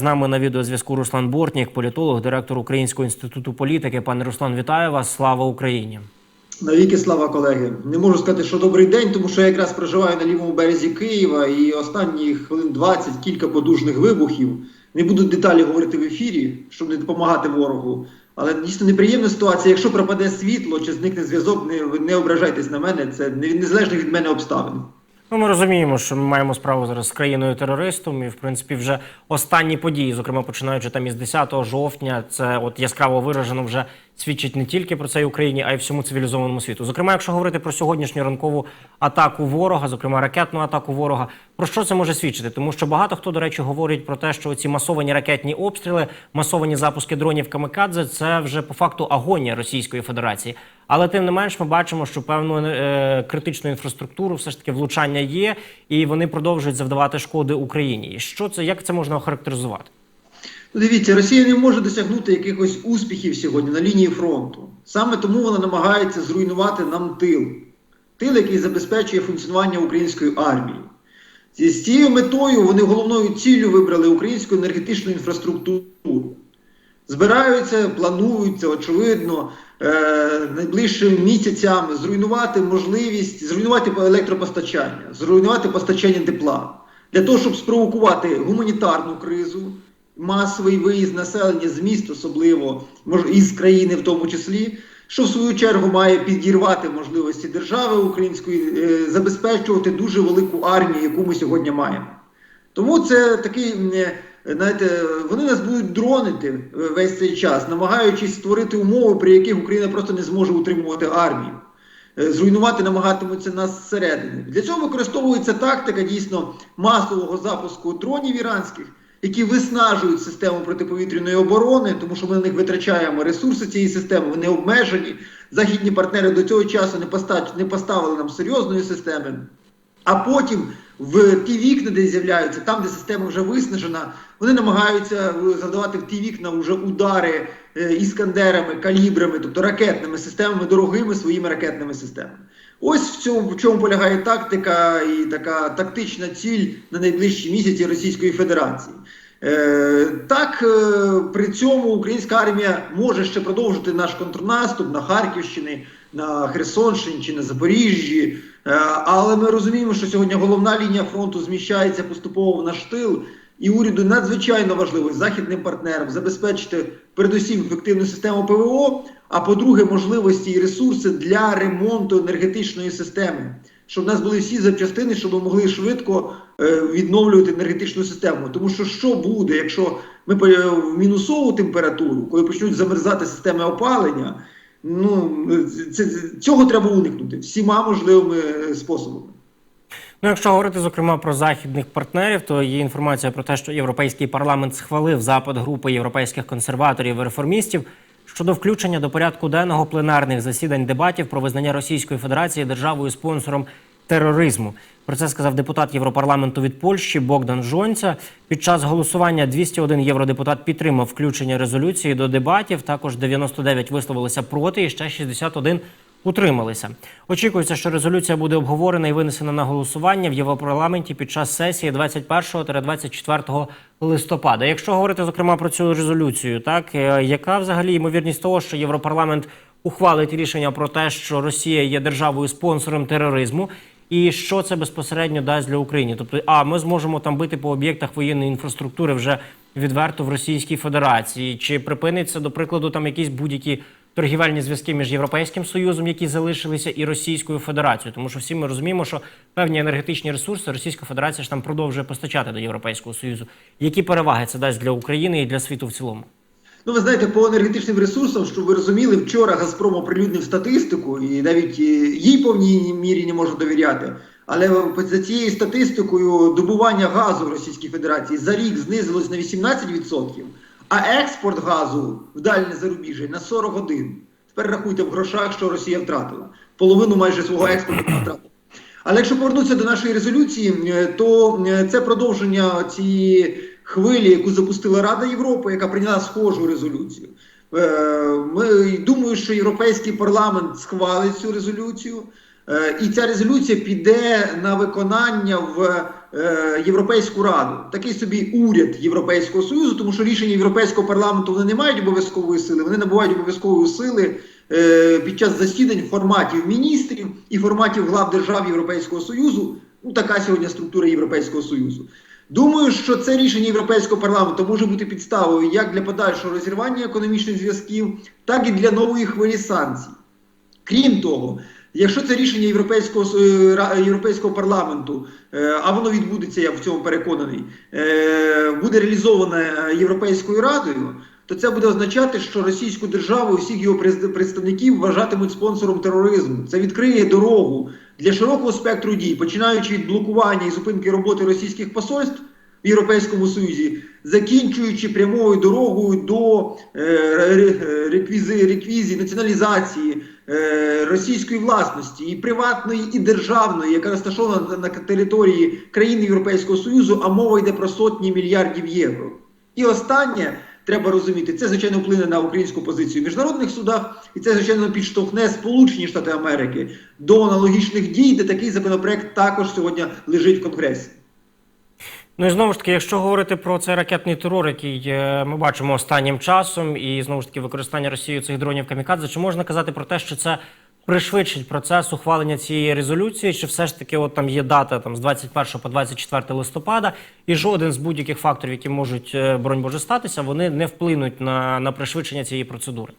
З нами на відеозв'язку Руслан Бортнік, політолог, директор Українського інституту політики. Пане Руслан, вітаю вас! Слава Україні! Навіки слава колеги. Не можу сказати, що добрий день, тому що я якраз проживаю на лівому березі Києва і останні хвилин 20 кілька подужних вибухів. Не буду деталі говорити в ефірі, щоб не допомагати ворогу. Але дійсно неприємна ситуація. Якщо пропаде світло чи зникне зв'язок, не, не ображайтесь на мене. Це не- незалежно від мене обставин. Ну, ми розуміємо, що ми маємо справу зараз з країною терористом, і в принципі вже останні події, зокрема починаючи там із 10 жовтня, це от яскраво виражено вже свідчить не тільки про це й Україні, а й всьому цивілізованому світу. Зокрема, якщо говорити про сьогоднішню ранкову атаку ворога, зокрема ракетну атаку ворога, про що це може свідчити? Тому що багато хто, до речі, говорить про те, що ці масовані ракетні обстріли, масовані запуски дронів камикадзе це вже по факту агонія Російської Федерації. Але тим не менш, ми бачимо, що певну е, критичну інфраструктуру все ж таки влучання є, і вони продовжують завдавати шкоди Україні. І що це як це можна охарактеризувати? Дивіться, Росія не може досягнути якихось успіхів сьогодні на лінії фронту. Саме тому вона намагається зруйнувати нам тил. Тил, який забезпечує функціонування української армії. З цією метою вони головною ціллю вибрали українську енергетичну інфраструктуру. Збираються, плануються, очевидно, е, найближчими місяцями зруйнувати можливість, зруйнувати електропостачання, зруйнувати постачання тепла для того, щоб спровокувати гуманітарну кризу, масовий виїзд населення з міст, особливо із країни, в тому числі, що в свою чергу має підірвати можливості держави української, е, забезпечувати дуже велику армію, яку ми сьогодні маємо. Тому це такий, е, знаєте, вони нас будуть дронити е, весь цей час, намагаючись створити умови, при яких Україна просто не зможе утримувати армію. Зруйнувати намагатимуться нас зсередини. Для цього використовується тактика дійсно масового запуску дронів іранських, які виснажують систему протиповітряної оборони, тому що ми на них витрачаємо ресурси цієї системи, вони обмежені. Західні партнери до цього часу не поста- не поставили нам серйозної системи. А потім в ті вікна, де з'являються, там, де система вже виснажена, вони намагаються е, завдавати в ті вікна вже удари е, іскандерами, калібрами, тобто ракетними системами, дорогими своїми ракетними системами. Ось в цьому в чому полягає тактика і така тактична ціль на найближчі місяці Російської Федерації. Е, так, е, при цьому українська армія може ще продовжити наш контрнаступ на Харківщині, на Херсонщині чи на Запоріжжі. Е, але ми розуміємо, що сьогодні головна лінія фронту зміщається поступово в наш тил, і уряду надзвичайно важливо західним партнерам забезпечити передусім ефективну систему ПВО, а по-друге, можливості і ресурси для ремонту енергетичної системи, щоб в нас були всі запчастини, щоб ми могли швидко е, відновлювати енергетичну систему. Тому що що буде, якщо ми по- в мінусову температуру, коли почнуть замерзати системи опалення, ну це, цього треба уникнути всіма можливими е, способами. Ну, якщо говорити зокрема про західних партнерів, то є інформація про те, що європейський парламент схвалив запит групи європейських консерваторів і реформістів щодо включення до порядку денного пленарних засідань дебатів про визнання Російської Федерації державою спонсором тероризму. Про це сказав депутат Європарламенту від Польщі Богдан Жонця. Під час голосування 201 євродепутат підтримав включення резолюції до дебатів. Також 99 висловилися проти, і ще 61 утрималися. Очікується, що резолюція буде обговорена і винесена на голосування в Європарламенті під час сесії 21-24 листопада. Якщо говорити зокрема про цю резолюцію, так е, яка взагалі ймовірність того, що Європарламент ухвалить рішення про те, що Росія є державою спонсором тероризму, і що це безпосередньо дасть для України? Тобто, а ми зможемо там бити по об'єктах воєнної інфраструктури вже відверто в Російській Федерації, чи припиниться до прикладу там якісь будь-які торгівельні зв'язки між Європейським Союзом, які залишилися, і Російською Федерацією, тому що всі ми розуміємо, що певні енергетичні ресурси Російська Федерація ж там продовжує постачати до Європейського Союзу. Які переваги це дасть для України і для світу в цілому? Ну, ви знаєте, по енергетичним ресурсам, щоб ви розуміли, вчора Газпром оприлюднив статистику, і навіть е, їй повній мірі не можна довіряти. Але за цією статистикою добування газу в Російській Федерації за рік знизилось на 18%, а експорт газу в дальнє зарубіжжя на 41. Тепер рахуйте в грошах, що Росія втратила. Половину майже свого експорту втратила. Але якщо повернутися до нашої резолюції, е, то е, це продовження цієї хвилі, яку запустила Рада Європи, яка прийняла схожу резолюцію. Е, Ми думаю, що Європейський парламент схвалить цю резолюцію. Е, І ця резолюція піде на виконання в е, Європейську Раду, такий собі уряд Європейського Союзу, тому що рішення Європейського парламенту вони не мають обов'язкової сили, вони набувають обов'язкової сили е, під час засідань форматів міністрів і форматів глав держав Європейського Союзу. Ну така сьогодні структура Європейського Союзу. Думаю, що це рішення Європейського парламенту може бути підставою як для подальшого розірвання економічних зв'язків, так і для нової хвилі санкцій. Крім того, якщо це рішення Європейського, е, Європейського парламенту, е, а воно відбудеться, я в цьому переконаний, е, буде реалізоване Європейською Радою, то це буде означати, що російську державу всіх його представників вважатимуть спонсором тероризму. Це відкриє дорогу для широкого спектру дій, починаючи від блокування і зупинки роботи російських посольств в Європейському Союзі, закінчуючи прямою дорогою до е, ре- реквізи, націоналізації е, російської власності, і приватної, і державної, яка розташована на- території країн Європейського Союзу, а мова йде про сотні мільярдів євро. І останнє треба розуміти, це звичайно вплине на українську позицію в міжнародних судах, і це звичайно підштовхне Сполучені Штати Америки до аналогічних дій, де такий законопроект також сьогодні лежить в Конгресі. Ну і знову ж таки, якщо говорити про цей ракетний терор, який е, ми бачимо останнім часом, і знову ж таки використання Росією цих дронів камікадзе, чи можна казати про те, що це пришвидшить процес ухвалення цієї резолюції, чи все ж таки от там є дата там з 21 по 24 листопада, і жоден з будь-яких факторів, які можуть е, бронь боже статися, вони не вплинуть на, на пришвидшення цієї процедури.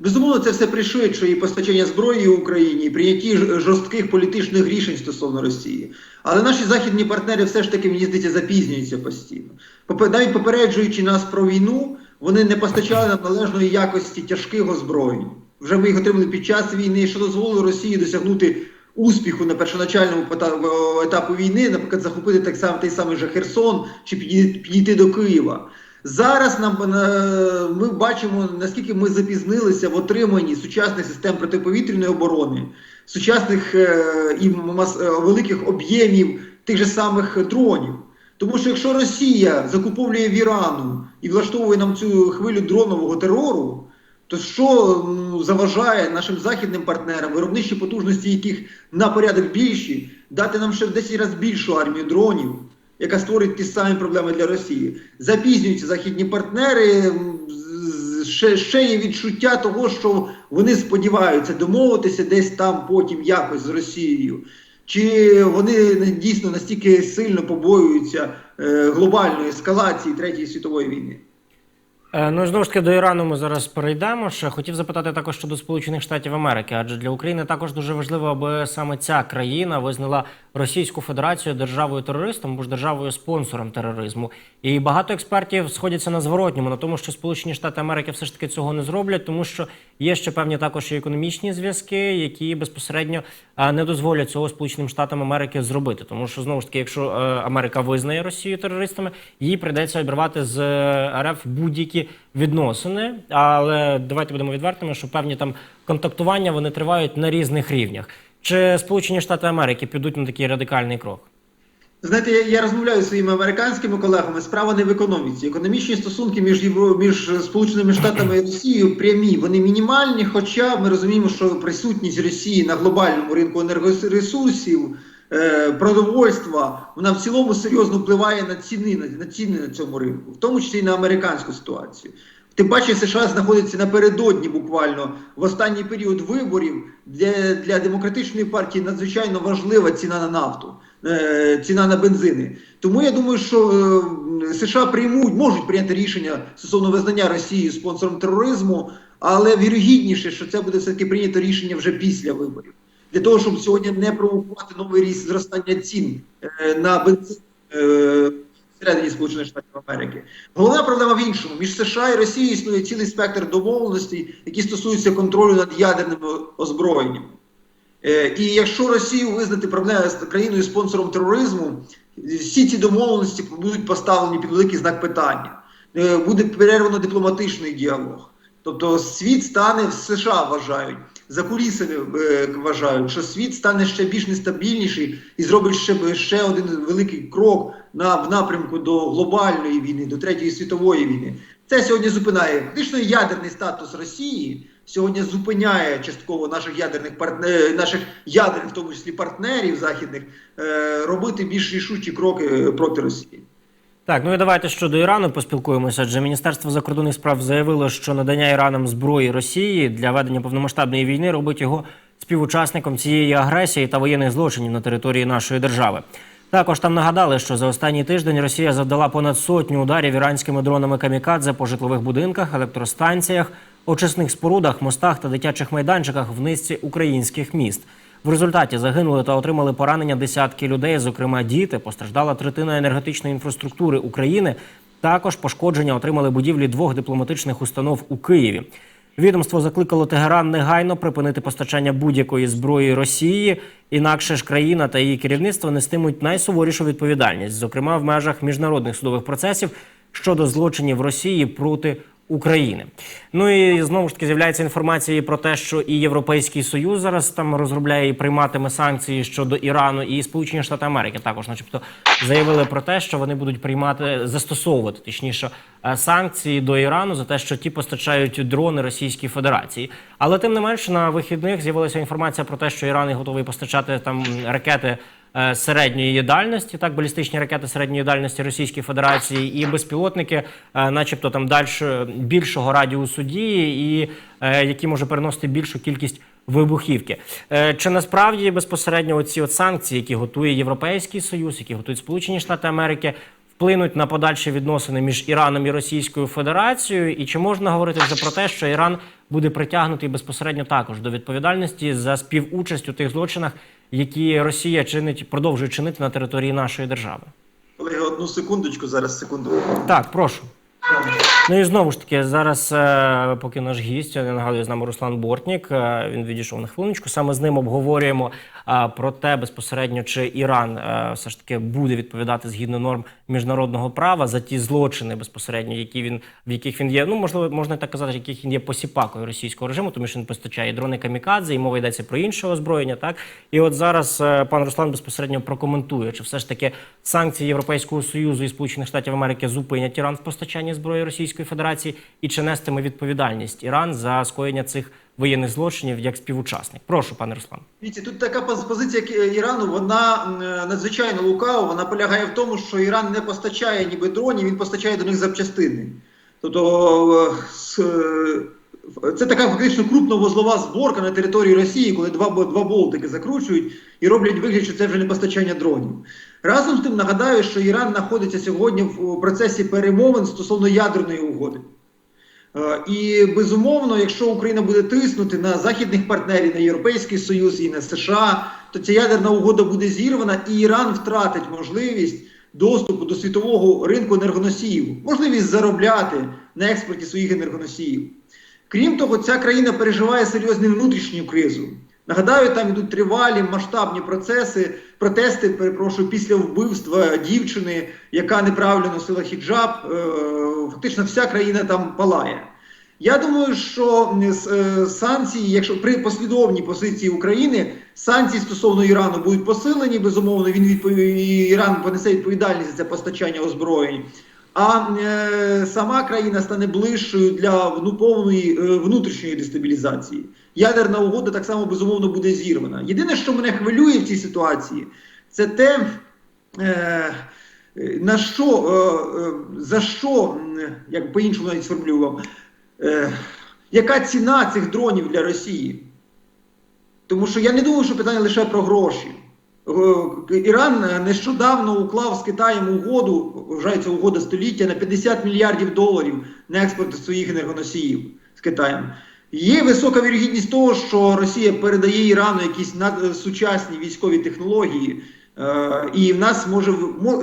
Безумовно, це все пришвидшує і постачання зброї Україні, і прийнятті ж- жорстких політичних рішень стосовно Росії. Але наші західні партнери все ж таки, мені здається, запізнюються постійно. Навіть попереджуючи нас про війну, вони не постачали нам належної якості тяжких озброєнь. Вже ми їх отримали під час війни, що дозволило Росії досягнути успіху на першоначальному пота- етапу війни, наприклад, захопити так само той самий же Херсон чи підійти до Києва. Зараз нам е, ми бачимо, наскільки ми запізнилися в отриманні сучасних систем протиповітряної оборони, сучасних е, і е, великих об'ємів тих же самих дронів. Тому що якщо Росія закуповує в Ірану і влаштовує нам цю хвилю дронового терору, то що ну, заважає нашим західним партнерам, виробничі потужності яких на порядок більші, дати нам ще в 10 разів більшу армію дронів, яка створить ті самі проблеми для Росії. Запізнюються західні партнери. Ще, ще є відчуття того, що вони сподіваються домовитися десь там потім якось з Росією. Чи вони дійсно настільки сильно побоюються е, глобальної ескалації Третьої світової війни? Е, Ну і знову ж таки до Ірану ми зараз перейдемо. Ще хотів запитати також щодо Сполучених Штатів Америки, адже для України також дуже важливо, аби саме ця країна визнала Російську Федерацію державою терористом або ж державою спонсором тероризму. І багато експертів сходяться на зворотньому на тому, що Сполучені Штати Америки все ж таки цього не зроблять, тому що є ще певні також і економічні зв'язки, які безпосередньо е, не дозволять цього Сполученим Штатам Америки зробити. Тому що знову ж таки, якщо е, Америка визнає Росію терористами, їй прийдеться обірвати з РФ будь-які відносини. Але давайте будемо відвертими, що певні там контактування вони тривають на різних рівнях. Чи Сполучені Штати Америки підуть на такий радикальний крок? Знаєте, я, я розмовляю зі своїми американськими колегами. Справа не в економіці. Економічні стосунки між Євро, між Сполученими Штатами і Росією прямі. Вони мінімальні, хоча ми розуміємо, що присутність Росії на глобальному ринку енергоресурсів, е, продовольства, вона в цілому серйозно впливає на ціни на, на ціни на цьому ринку, в тому числі і на американську ситуацію. Тим паче США знаходиться напередодні буквально в останній період виборів, де для демократичної партії надзвичайно важлива ціна на нафту, е, ціна на бензини. Тому я думаю, що е, США приймуть, можуть прийняти рішення стосовно визнання Росії спонсором тероризму, але вірогідніше, що це буде все таки прийнято рішення вже після виборів, для того, щоб сьогодні не провокувати новий ріст зростання цін е, на бензин. е, всередині Сполучених Штатів Америки. Головна проблема в іншому. Між США і Росією існує цілий спектр домовленостей, які стосуються контролю над ядерними озброєннями. Е, і якщо Росію визнати проблемою з країною спонсором тероризму, всі ці домовленості будуть поставлені під великий знак питання. Буде перервано дипломатичний діалог. Тобто світ стане в США вважають, за кулісами е, вважають, що світ стане ще більш нестабільніший і зробить ще, ще один великий крок на, в напрямку до глобальної війни, до Третьої світової війни. Це сьогодні зупинає. Фактично ядерний статус Росії сьогодні зупиняє частково наших ядерних партнерів, наших ядерних, в тому числі партнерів західних, е, робити більш рішучі кроки е, проти Росії. Так, ну і давайте щодо Ірану поспілкуємося. Адже Міністерство закордонних справ заявило, що надання Іраном зброї Росії для ведення повномасштабної війни робить його співучасником цієї агресії та воєнних злочинів на території нашої держави. Також там нагадали, що за останній тиждень Росія завдала понад сотню ударів іранськими дронами камікадзе по житлових будинках, електростанціях, очисних спорудах, мостах та дитячих майданчиках в низці українських міст. В результаті загинули та отримали поранення десятки людей, зокрема діти. Постраждала третина енергетичної інфраструктури України. Також пошкодження отримали будівлі двох дипломатичних установ у Києві. Відомство закликало Тегеран негайно припинити постачання будь-якої зброї Росії, інакше ж країна та її керівництво нестимуть найсуворішу відповідальність, зокрема в межах міжнародних судових процесів щодо злочинів Росії проти України. Ну і знову ж таки з'являється інформація про те, що і Європейський Союз зараз там розробляє і прийматиме санкції щодо Ірану, і Сполучені Штати Америки також, начебто, заявили про те, що вони будуть приймати застосовувати точніше е, санкції до Ірану за те, що ті постачають дрони Російській Федерації. Але тим не менш на вихідних з'явилася інформація про те, що Іран готовий постачати там ракети середньої дальності, так балістичні ракети середньої дальності Російської Федерації і безпілотники, е, начебто там далі більшого радіусу дії, і е, які може переносити більшу кількість вибухівки. Е, Чи насправді безпосередньо оці от санкції, які готує Європейський Союз, які готують Сполучені Штати Америки, вплинуть на подальші відносини між Іраном і Російською Федерацією? І чи можна говорити вже про те, що Іран буде притягнутий безпосередньо також до відповідальності за співучасть у тих злочинах, які Росія чинить, продовжує чинити на території нашої держави? Колеги, одну секундочку, зараз секунду. Так, прошу. Ну і знову ж таки, зараз, е, поки наш гість, я нагадую, з нами Руслан Бортнік, е, він відійшов на хвилиночку. Саме з ним обговорюємо про те безпосередньо, чи Іран е, все ж таки буде відповідати згідно норм міжнародного права за ті злочини безпосередньо, які він в яких він є. Ну можливо, можна так казати, яких він є посіпакою російського режиму, тому що він постачає дрони камікадзе, і мова йдеться про інше озброєння. Так і от зараз е, пан Руслан безпосередньо прокоментує, чи все ж таки санкції Європейського союзу і Сполучених Штатів Америки зупинять Іран в постачанні зброї Російської Федерації, і чи нестиме відповідальність Іран за скоєння цих воєнних злочинів як співучасник. Прошу, пане Руслан. Дивіться, тут така позиція Ки- Ірану, вона е, надзвичайно лукава. Вона полягає в тому, що Іран не постачає ніби дронів, він постачає до них запчастини. Тобто е, е, це така фактично крупновозлова зборка на території Росії, коли два, два болтики закручують і роблять вигляд, що це вже не постачання дронів. Разом з тим нагадаю, що Іран знаходиться сьогодні в процесі перемовин стосовно ядерної угоди. Е, І безумовно, якщо Україна буде тиснути на західних партнерів, на Європейський Союз і на США, то ця ядерна угода буде зірвана, і Іран втратить можливість доступу до світового ринку енергоносіїв, можливість заробляти на експорті своїх енергоносіїв. Крім того, ця країна переживає серйозну внутрішню кризу. Нагадаю, там йдуть тривалі масштабні процеси, протести, перепрошую, після вбивства дівчини, яка неправильно носила хіджаб. Е, Фактично вся країна там палає. Я думаю, що е, санкції, якщо при послідовній позиції України, санкції стосовно Ірану будуть посилені, безумовно, він відпові... Іран понесе відповідальність за це постачання озброєнь. А е, сама країна стане ближчою для ну, повної е, внутрішньої дестабілізації. Ядерна угода так само безумовно буде зірвана. Єдине, що мене хвилює в цій ситуації, це те, е, на що, е, е, за що, як по-іншому навіть сформулював, яка ціна цих дронів для Росії? Тому що я не думаю, що питання лише про гроші. Іран нещодавно уклав з Китаєм угоду, вважається угода століття, на 50 мільярдів доларів на експорт своїх енергоносіїв з Китаєм. Є висока вірогідність того, що Росія передає Ірану якісь над- сучасні військові технології, е, і в нас може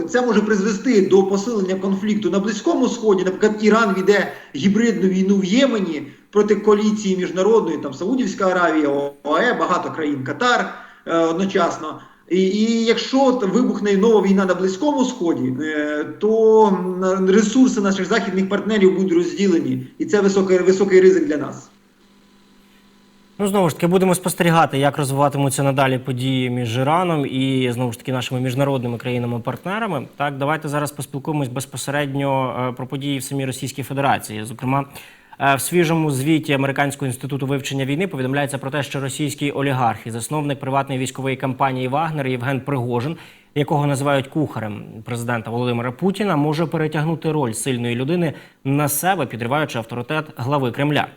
це може призвести до посилення конфлікту на Близькому Сході. Наприклад, Іран веде гібридну війну в Ємені проти коаліції міжнародної, там Саудівська Аравія, ОАЕ, багато країн, Катар е, одночасно. І, і якщо вибухне нова війна на Близькому Сході, е, то ресурси наших західних партнерів будуть розділені, і це високий, високий ризик для нас. Ну, знову ж таки, будемо спостерігати, як розвиватимуться надалі події між Іраном і знову ж таки нашими міжнародними країнами-партнерами. Так, давайте зараз поспілкуємось безпосередньо е, про події в самій Російській Федерації. Зокрема, Е, В свіжому звіті Американського інституту вивчення війни повідомляється про те, що російський олігарх і засновник приватної військової компанії Вагнер Євген Пригожин, якого називають кухарем президента Володимира Путіна, може перетягнути роль сильної людини на себе, підриваючи авторитет глави Кремля.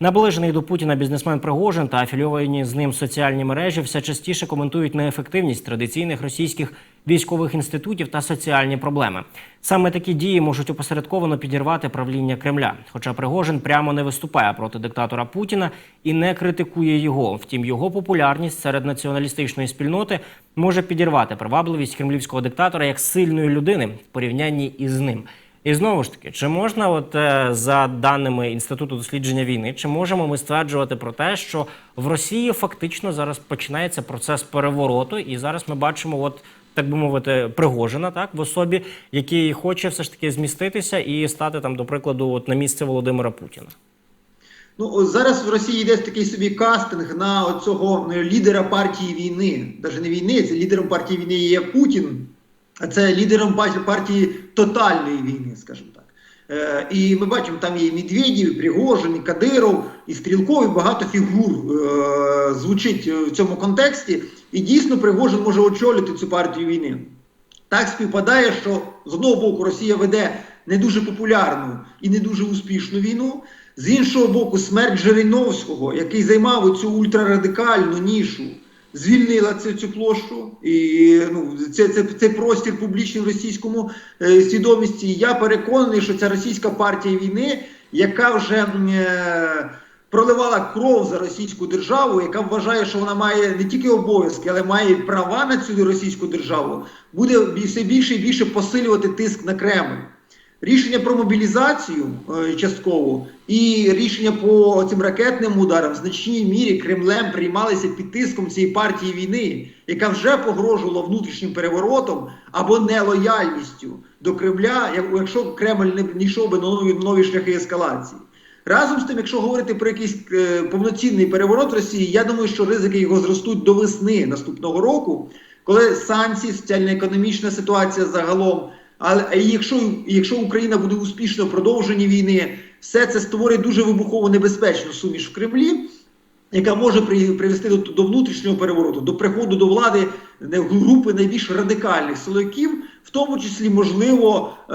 Наближений до Путіна бізнесмен Пригожин та афільовані з ним соціальні мережі все частіше коментують неефективність традиційних російських військових інститутів та соціальні проблеми. Саме такі дії можуть опосередковано підірвати правління Кремля. Хоча Пригожин прямо не виступає проти диктатора Путіна і не критикує його. Втім, його популярність серед націоналістичної спільноти може підірвати привабливість кремлівського диктатора як сильної людини в порівнянні із ним. І знову ж таки, чи можна, от е, за даними інституту дослідження війни, чи можемо ми стверджувати про те, що в Росії фактично зараз починається процес перевороту, і зараз ми бачимо, от так би мовити, Пригожина, так в особі, який хоче все ж таки зміститися і стати там, до прикладу, от на місце Володимира Путіна. Ну, зараз в Росії йде такий собі кастинг на цього лідера партії війни. Навіть не війни, це лідером партії війни є Путін, це лідером партії тотальної війни, скажімо так. Е, і ми бачимо, там є і Медведєв, і Пригожин, і Кадиров, і Стрілков, і багато фігур е, звучить в цьому контексті. І дійсно Пригожин може очолити цю партію війни. Так співпадає, що з одного боку Росія веде не дуже популярну і не дуже успішну війну. З іншого боку, смерть Жириновського, який займав цю ультрарадикальну нішу, звільнила цю, цю площу і ну, це, це, це простір публічний в російському е, свідомості. Я переконаний, що ця російська партія війни, яка вже е, проливала кров за російську державу, яка вважає, що вона має не тільки обов'язки, але має права на цю російську державу, буде все більше і більше посилювати тиск на Кремль. Рішення про мобілізацію е, частково і рішення по цим ракетним ударам в значній мірі Кремлем приймалися під тиском цієї партії війни, яка вже погрожувала внутрішнім переворотом або нелояльністю до Кремля, як- якщо Кремль не йшов би на нові, нові шляхи ескалації. Разом з тим, якщо говорити про якийсь е, повноцінний переворот Росії, я думаю, що ризики його зростуть до весни наступного року, коли санкції, соціально-економічна ситуація загалом. Але якщо, якщо Україна буде успішно в продовженні війни, все це створить дуже вибухово небезпечну суміш в Кремлі, яка може привести до, до внутрішнього перевороту, до приходу до влади групи найбільш радикальних силовиків, в тому числі, можливо, е,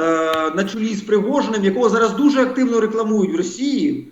на чолі з Пригожиним, якого зараз дуже активно рекламують в Росії.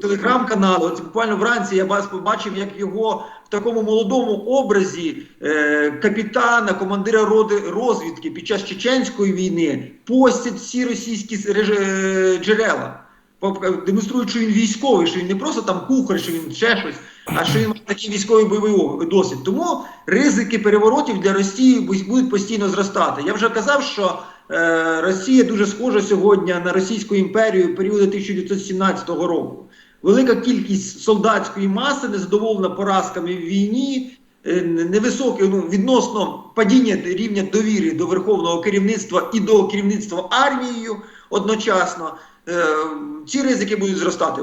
Телеграм-канал, от буквально вранці я побачив, як його такому молодому образі е, капітана, командира роди розвідки під час чеченської війни постять всі російські е, джерела, Пок- демонструють, що він військовий, що він не просто там кухар, що він ще щось, а що він має такий військовий бойовий досвід. Тому ризики переворотів для Росії будуть постійно зростати. Я вже казав, що е, Росія дуже схожа сьогодні на Російську імперію періоду 1917 року. Велика кількість солдатської маси незадоволена поразками в війні, е, невисоке ну, відносно падіння рівня довіри до верховного керівництва і до керівництва армією одночасно. Е, ці ризики будуть зростати.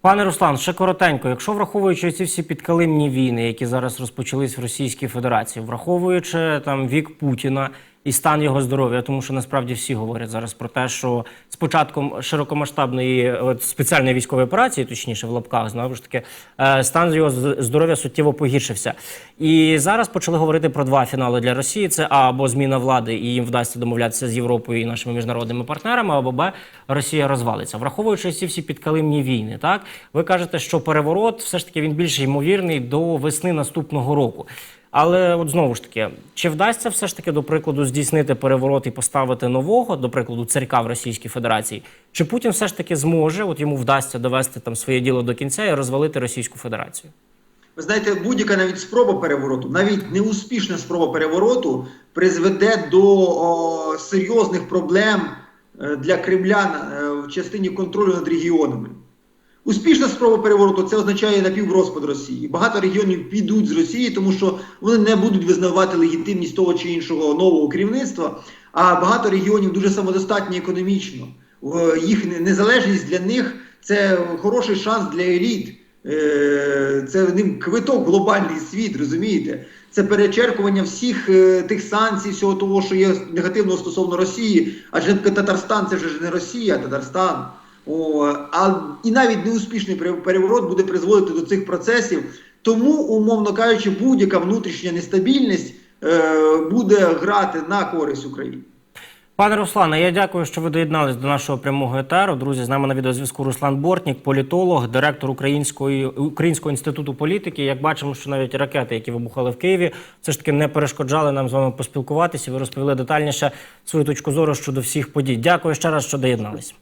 Пане Руслан, ще коротенько, якщо враховуючи ці всі підкалимні війни, які зараз розпочались в Російській Федерації, враховуючи там вік Путіна і стан його здоров'я, тому що насправді всі говорять зараз про те, що з початком широкомасштабної от, спеціальної військової операції, точніше в лапках, знову ж таки, е, стан його здоров'я суттєво погіршився. І зараз почали говорити про два фінали для Росії: це А або зміна влади, і їм вдасться домовлятися з Європою і нашими міжнародними партнерами, або Б Росія розвалиться. Враховуючи ці всі підкалимні війни, так ви кажете, що переворот все ж таки він більш ймовірний до весни наступного року. Але от знову ж таки, чи вдасться все ж таки, до прикладу, здійснити переворот і поставити нового, до прикладу, царька в Російській Федерації? Чи Путін все ж таки зможе, от йому вдасться довести там своє діло до кінця і розвалити Російську Федерацію? Ви знаєте, будь-яка навіть спроба перевороту, навіть неуспішна спроба перевороту призведе до о, серйозних проблем е, для Кремля е, в частині контролю над регіонами. Успішна спроба перевороту це означає напіврозпад Росії. Багато регіонів підуть з Росії, тому що вони не будуть визнавати легітимність того чи іншого нового керівництва. А багато регіонів дуже самодостатні економічно. Їх незалежність для них це хороший шанс для еліт. Е, Це ним квиток глобальний світ, розумієте? Це перечеркування всіх е, тих санкцій, всього того, що є негативного стосовно Росії. Адже Татарстан це ж не Росія, а Татарстан. О, а і навіть неуспішний пере- переворот буде призводити до цих процесів. Тому, умовно кажучи, будь-яка внутрішня нестабільність е, буде грати на користь України. Пане Руслане, я дякую, що ви доєднались до нашого прямого етеру. Друзі, з нами на відеозв'язку Руслан Бортнік, політолог, директор Української Українського інституту політики. Як бачимо, що навіть ракети, які вибухали в Києві, все ж таки не перешкоджали нам з вами поспілкуватися. Ви розповіли детальніше свою точку зору щодо всіх подій. Дякую ще раз, що доєднались.